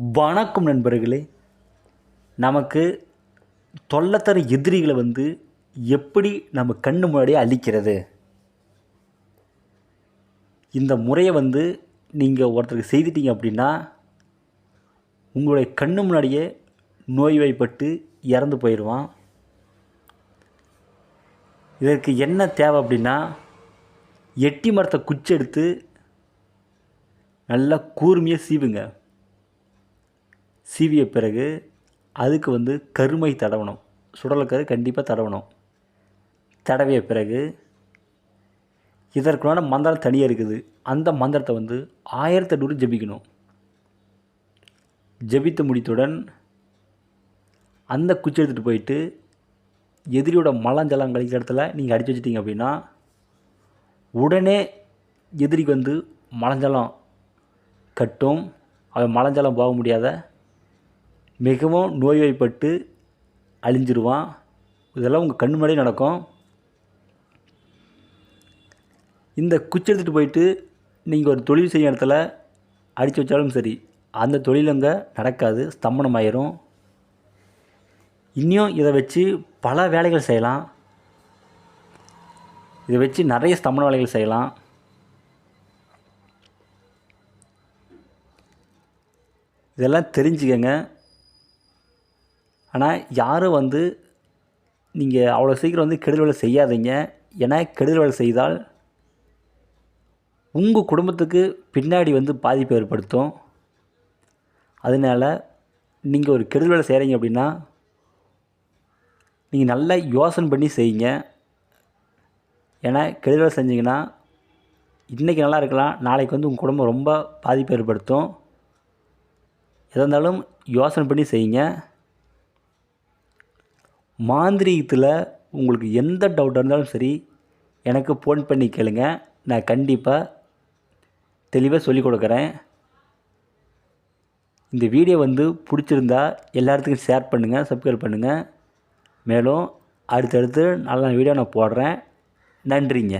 வணக்கம் நண்பர்களே. நமக்கு தொல்லத்தர எதிரிகளை வந்து எப்படி நம்ம கண்ணு முன்னாடியே அழிக்கிறது? இந்த முறையை வந்து நீங்கள் ஒருத்தருக்கு செய்துட்டீங்க அப்படின்னா உங்களுடைய கண்ணு முன்னாடியே நோய்வாய்ப்பட்டு இறந்து போயிடுவான். இதற்கு என்ன தேவை அப்படின்னா எட்டி மரத்தை குச்சி எடுத்து நல்லா கூர்மையாக சீவுங்க. சீவிய பிறகு அதுக்கு வந்து கருமை தடவணும். சுடலக்கரு கண்டிப்பாக தடவணும். தடவிய பிறகு இதற்குள்ளான மந்திரம் தனியாக இருக்குது. அந்த மந்திரத்தை வந்து ஆயிரத்தி எண்ணூறு ஜபிக்கணும். ஜபித்து முடித்தவுடன் அந்த குச்சி எடுத்துகிட்டு போயிட்டு எதிரியோட மலஞ்சலம் கழிக்கிற இடத்துல நீங்கள் அடித்து வச்சிட்டிங்க அப்படின்னா உடனே எதிரிக்கு வந்து மலஞ்சலம் கட்டும். அவன் மலஞ்சலம் போக முடியாத மிகவும் நோய்வாய்ப்பட்டு அழிஞ்சிருவான். இதெல்லாம் உங்கள் கண் முன்னாடியே நடக்கும். இந்த குச்சி எடுத்துகிட்டு போயிட்டு நீங்கள் ஒரு தொழில் செய்யும் இடத்துல அடித்து வச்சாலும் சரி அந்த தொழில் அங்கே நடக்காது ஸ்தம்பனமாயிரும் இன்னும் இதை வச்சு பல வேலைகள் செய்யலாம். இதை வச்சு நிறைய ஸ்தம்பன வேலைகள் செய்யலாம். இதெல்லாம் தெரிஞ்சுக்கங்க. ஆனால் யாரும் வந்து நீங்கள் அவ்வளோ சீக்கிரம் வந்து கெடுதல் வேலை செய்யாதீங்க. ஏன்னா கெடுதல் வேலை செய்தால் உங்கள் குடும்பத்துக்கு பின்னாடி வந்து பாதிப்பு ஏற்படுத்தும். அதனால் நீங்கள் ஒரு கெடுதல் வேலை செய்கிறீங்க அப்படின்னா நீங்கள் நல்லா யோசனை பண்ணி செய்யுங்க. ஏன்னா கெடுதல் வேலை செஞ்சீங்கன்னா இன்றைக்கி நல்லா இருக்கலாம். நாளைக்கு வந்து உங்கள் குடும்பம் ரொம்ப பாதிப்பு ஏற்படுத்தும். எதாக இருந்தாலும் யோசனை பண்ணி செய்யுங்க. மாந்திரீகத்தில் உங்களுக்கு எந்த டவுட்டாக இருந்தாலும் சரி எனக்கு ஃபோன் பண்ணி கேளுங்க. நான் கண்டிப்பாக தெளிவாக சொல்லிக் கொடுக்குறேன். இந்த வீடியோ வந்து பிடிச்சிருந்தா எல்லாத்துக்கும் ஷேர் பண்ணுங்கள் சப்ஸ்கிரைப் பண்ணுங்கள் மேலும் அடுத்தடுத்து நல்ல வீடியோ நான் போடுறேன். நன்றிங்க.